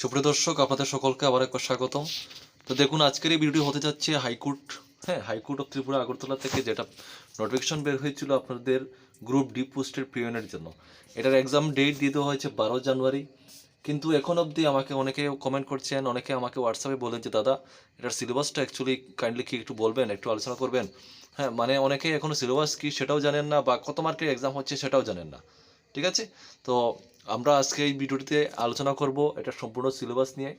সুপ্রিয় দর্শক, আপনাদের সকলকে আবার একবার স্বাগতম। তো দেখুন, আজকের এই ভিডিওটি হতে যাচ্ছে হাইকোর্ট হ্যাঁ হাইকোর্ট অফ ত্রিপুরা আগরতলা থেকে যেটা নোটিফিকেশন বের হয়েছিল আপনাদের গ্রুপ ডি পোস্টের পিওনের জন্য। এটার এক্সাম ডেট দিয়ে দেওয়া হয়েছে বারো জানুয়ারি। কিন্তু এখন অবধি আমাকে অনেকে কমেন্ট করছেন, অনেকে আমাকে হোয়াটসঅ্যাপে বলেন যে, দাদা, এটার সিলেবাসটা অ্যাকচুয়ালি কাইন্ডলি কি একটু বলবেন, একটু আলোচনা করবেন? হ্যাঁ মানে অনেকে এখনও সিলেবাস কি সেটাও জানেন না বা কত মার্কের এক্সাম হচ্ছে সেটাও জানেন না। ঠিক আছে? তো আমরা আজকে এই ভিডিওটিতে আলোচনা করব এটা সম্পূর্ণ সিলেবাস নিয়ে,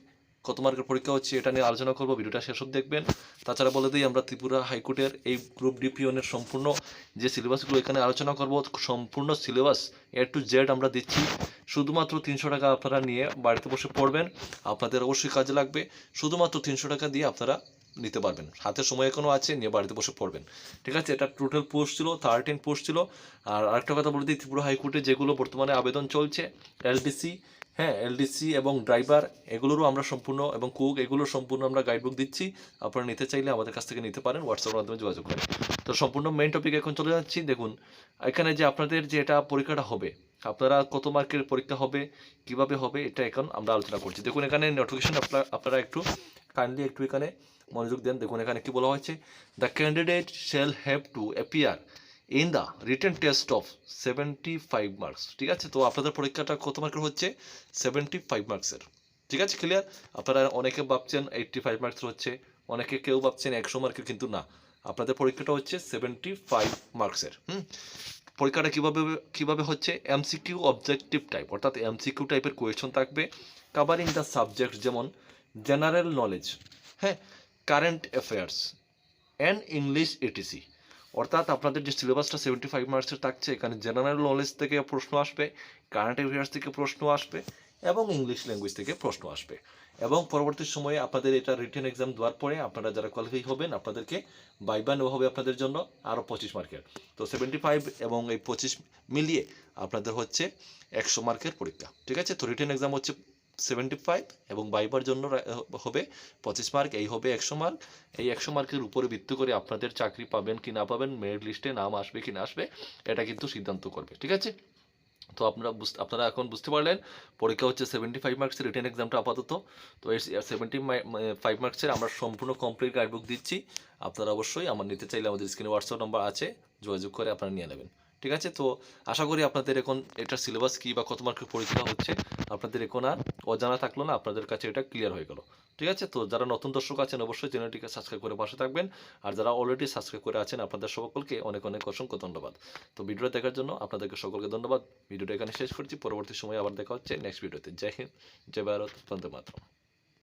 কত মার্কের পরীক্ষা হচ্ছে এটা নিয়ে আলোচনা করব, ভিডিওটা শেষ দেখবেন। তাছাড়া বলে দিই, আমরা ত্রিপুরা হাইকোর্টের এই গ্রুপ ডিপিওনের সম্পূর্ণ যে সিলেবাসগুলো এখানে আলোচনা করব, সম্পূর্ণ সিলেবাস এ টু জেড আমরা দিচ্ছি। শুধুমাত্র তিনশো টাকা আপনারা নিয়ে বাড়িতে বসে পড়বেন, আপনাদের অবশ্যই কাজে লাগবে। শুধুমাত্র তিনশো টাকা দিয়ে আপনারা নিতে পারবেন। হাতে সময় এখনও আছে, নিয়ে বাড়িতে বসে পড়বেন। ঠিক আছে? এটা টোটাল পোস্ট ছিল থার্টিন পোস্ট ছিল। আর আরেকটা কথা বলে দিই, ত্রিপুরা হাইকোর্টে যেগুলো বর্তমানে আবেদন চলছে এলডিসি হ্যাঁ এলডিসি এবং ড্রাইভার এগুলোরও আমরা সম্পূর্ণ এবং কুক এগুলোর সম্পূর্ণ আমরা গাইডবুক দিচ্ছি। আপনারা নিতে চাইলে আমাদের কাছ থেকে নিতে পারেন হোয়াটসঅ্যাপের মাধ্যমে যোগাযোগ করেন। তো সম্পূর্ণ মেন টপিক এখন চলে যাচ্ছি। দেখুন, এখানে যে আপনাদের যে এটা পরীক্ষাটা হবে, আপনারা কত মার্কের পরীক্ষা হবে, কীভাবে হবে, এটা এখন আমরা আলোচনা করছি। দেখুন, এখানে নোটিফিকেশন আপনারা আপনারা একটু কাইন্ডলি একটু এখানে মনোযোগ দেন। দেখুন এখানে কি বলা হয়েছে? The candidate shall have to appear in the written test of seventy five marks ঠিক আছে? তো আপনাদের পরীক্ষাটা কত মার্কের হচ্ছে? সেভেন্টি ফাইভ মার্কসের ঠিক আছে? ক্লিয়ার আপনারা অনেকে ভাবছেন এইটটি ফাইভ মার্কস হচ্ছে। অনেকে কেউ ভাবছেন একশো মার্কের কিন্তু না। আপনাদের পরীক্ষাটা হচ্ছে সেভেন্টি ফাইভ মার্কসের হুম? পরীক্ষাটা কীভাবে কীভাবে হচ্ছে? এমসিকিউ অবজেক্টিভ টাইপ অর্থাৎ এমসিকিউ টাইপের কোয়েশন থাকবে। কাভারিং দ্য সাবজেক্ট যেমন জেনারেল নলেজ হ্যাঁ? Current affairs and English etc অর্থাৎ আপনাদের যে সিলেবাসটা সেভেন্টি ফাইভ মার্কসের থাকছে, এখানে জেনারেল নলেজ থেকে প্রশ্ন আসবে কারেন্ট অ্যাফেয়ার্স থেকে প্রশ্ন আসবে, এবং ইংলিশ ল্যাঙ্গুয়েজ থেকে প্রশ্ন আসবে। এবং পরবর্তী সময়ে আপনাদের এটা রিটেন এক্সাম দেওয়ার পরে আপনারা যারা কোয়ালিফাই হবেন, আপনাদেরকে বাইবা নেওয়া হবে আপনাদের জন্য আরও পঁচিশ মার্কের তো সেভেন্টি ফাইভ এবং এই পঁচিশ মিলিয়ে আপনাদের হচ্ছে একশো মার্কের পরীক্ষা। ঠিক আছে? তো রিটেন এক্সাম হচ্ছে সেভেন্টি ফাইভ এবং বাইবার জন্য হবে পঁচিশ মার্ক এই হবে একশো মার্ক এই একশো মার্কের উপরে ভিত্তি করে আপনাদের চাকরি পাবেন কি না পাবেন মেরিট লিস্টে নাম আসবে কি না আসবে, এটা কিন্তু সিদ্ধান্ত করবে, ঠিক আছে? তো আপনারা বুঝতে, আপনারা এখন বুঝতে পারলেন, পরীক্ষা হচ্ছে সেভেন্টি ফাইভ মার্কসের রিটেন এক্সামটা আপাতত। তো এই সেভেন্টি ফাইভ মার্কসের আমরা সম্পূর্ণ কমপ্লিট গাইডবুক দিচ্ছি। আপনারা অবশ্যই আমার নিতে চাইলে আমাদের স্ক্রিনে হোয়াটসঅ্যাপ নাম্বার আছে, যোগাযোগ করে আপনারা নিয়ে নেবেন। ঠিক আছে? তো আশা করি আপনাদের এখন এটা সিলেবাস কী বা কত মার্কের পরীক্ষা হচ্ছে, আপনাদের এখন আর অজানা থাকল না, আপনাদের কাছে এটা ক্লিয়ার হয়ে গেল। ঠিক আছে? তো যারা নতুন দর্শক আছেন, অবশ্যই চ্যানেলটিকে সাবস্ক্রাইব করে পাশে থাকবেন। আর যারা অলরেডি সাবস্ক্রাইব করে আছেন, আপনাদের সকলকে অনেক অনেক অসংখ্য ধন্যবাদ। তো ভিডিওটা দেখার জন্য আপনাদেরকে সকলকে ধন্যবাদ। ভিডিওটা এখানে শেষ করছি। পরবর্তী সময়ে আবার দেখা হচ্ছে নেক্সট ভিডিওতে জয় হিন্দ, জয় ভারত, বন্দে মাতরম।